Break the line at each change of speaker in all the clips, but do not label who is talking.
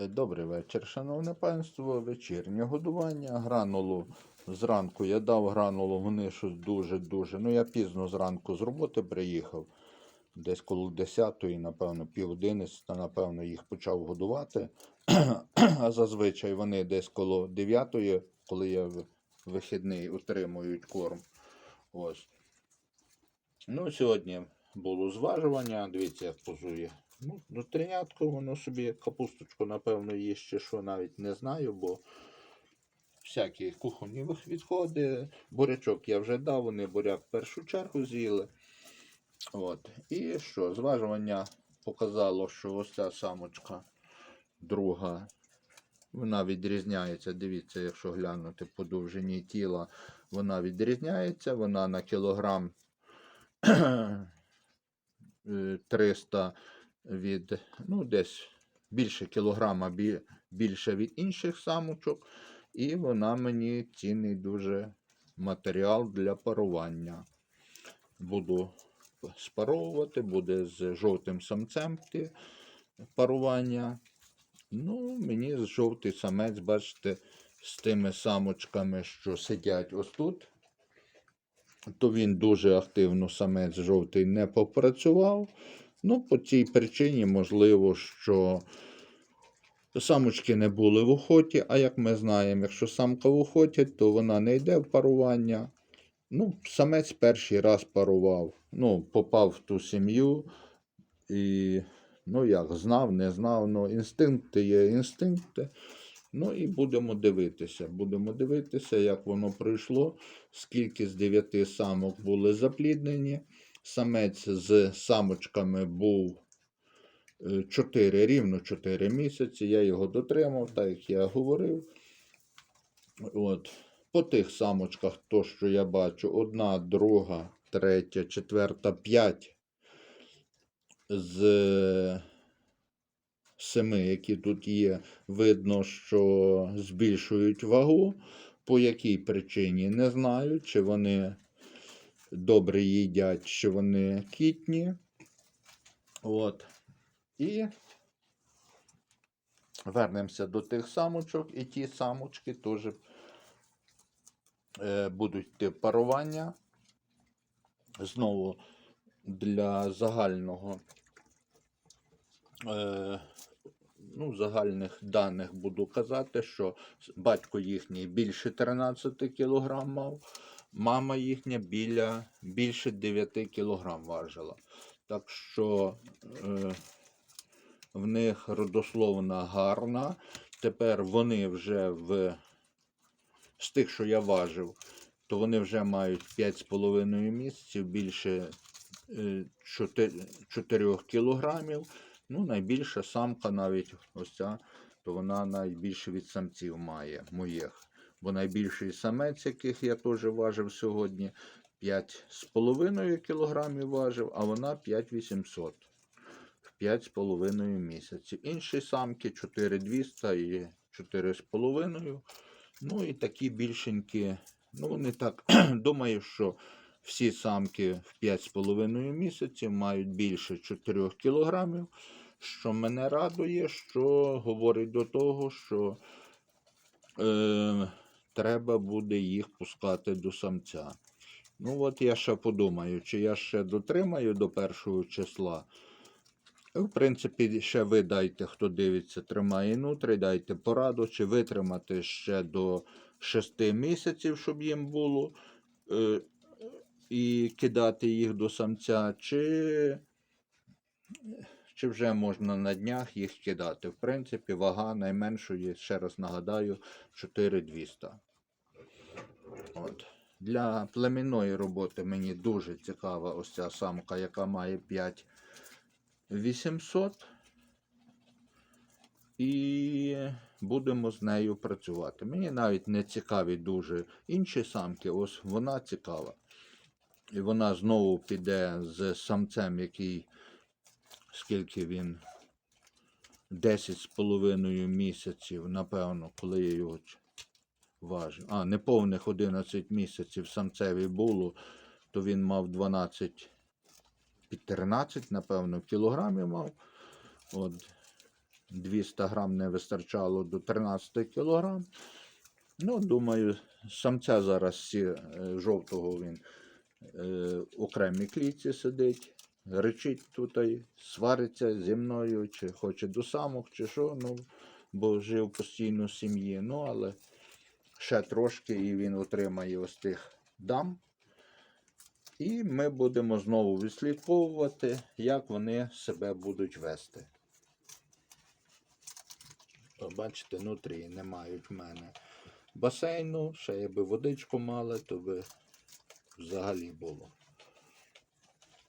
Е, Добрий вечір, шановне панство. Вечірнє годування. Гранулу зранку я дав гранулу, вони щось дуже-дуже. Ну, я пізно зранку з роботи приїхав. Десь коло 10-ї, напевно, пів 11, напевно, їх почав годувати. А зазвичай вони десь коло 9-ї, коли я вихідний отримують корм. Ось. Ну, сьогодні було зважування. Дивіться, як позує. Ну, нутринятко, воно собі капусточку, напевно, їсть чи що, навіть не знаю, бо всякі кухонні відходи. Бурячок я вже дав, вони буряк в першу чергу з'їли. От. І що, зважування показало, що ось ця самочка друга, вона відрізняється. Дивіться, якщо глянути по довжині тіла, вона відрізняється, вона на кілограм е, 300 від, ну, десь більше кілограма більше від інших самочок. І вона мені цінний дуже матеріал для парування. Буду спаровувати, буде з жовтим самцем парування. Ну, мені жовтий самець, бачите, з тими самочками, що сидять ось тут, то він дуже активно самець жовтий не попрацював. Ну, по цій причині, можливо, що самочки не були в охоті, а як ми знаємо, якщо самка в охоті, то вона не йде в парування. Ну, самець перший раз парував. Ну, попав в ту сім'ю і, ну як, знав, не знав, ну, інстинкти є інстинкти. Ну і будемо дивитися. Будемо дивитися, як воно пройшло, скільки з дев'яти самок були запліднені. Самець з самочками був 4, рівно 4 місяці. Я його дотримав, так як я говорив. От. По тих самочках, то, що я бачу, одна, друга, третя, четверта, п'ять з е, семи, які тут є, видно, що збільшують вагу. По якій причині не знаю, чи вони добре їдять, чи вони кітні. От. І вернемося до тих самочок, і ті самочки теж е, будуть йти парування. Знову для загального е, ну, загальних даних буду казати, що батько їхній більше 13 кг мав, мама їхня біля, більше 9 кг важила. Так що е, в них родословна гарна. Тепер вони вже в з тих, що я важив, то вони вже мають 5,5 місяців, більше е, 4 кілограмів. Ну, найбільша самка навіть ось ця, то вона найбільше від самців має моїх. Бо найбільший самець, яких я теж важив сьогодні, 5,5 кілограмів важив, а вона 5800 в 5,5 місяців. Інші самки 4200 і 4,5. Ну і такі більшенькі. Ну, вони так думаю, що всі самки в 5,5 місяців мають більше 4 кілограмів, що мене радує, що говорить до того, що е, треба буде їх пускати до самця. Ну, от я ще подумаю, чи я ще дотримаю до першого числа. В принципі, ще ви дайте, хто дивиться, тримає нутри, дайте пораду, чи витримати ще до 6 місяців, щоб їм було, е, і кидати їх до самця, чи, чи вже можна на днях їх кидати. В принципі, вага найменшої, ще раз нагадаю, 4200. От. Для племінної роботи мені дуже цікава ось ця самка, яка має 5 800. І будемо з нею працювати. Мені навіть не цікаві дуже інші самки, ось вона цікава. І вона знову піде з самцем, який, скільки він 10,5 місяців, напевно, коли я його важив. А, неповних 11 місяців самцеві було, то він мав 12 під 13, напевно, кілограмів мав. От. 200 грам не вистачало до 13 кілограм. Ну, думаю, самця зараз всі, е, жовтого він е, окремій клітці сидить, речить тут, свариться зі мною, чи хоче до самок, чи що, ну, бо жив постійно в сім'ї. Ну, але ще трошки і він отримає ось тих дам. І ми будемо знову відслідковувати, як вони себе будуть вести. О, бачите, внутрі не мають в мене басейну, ще якби водичку мали, то би взагалі було.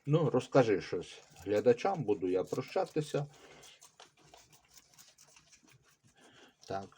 Ну, розкажи щось глядачам, буду я прощатися. Так,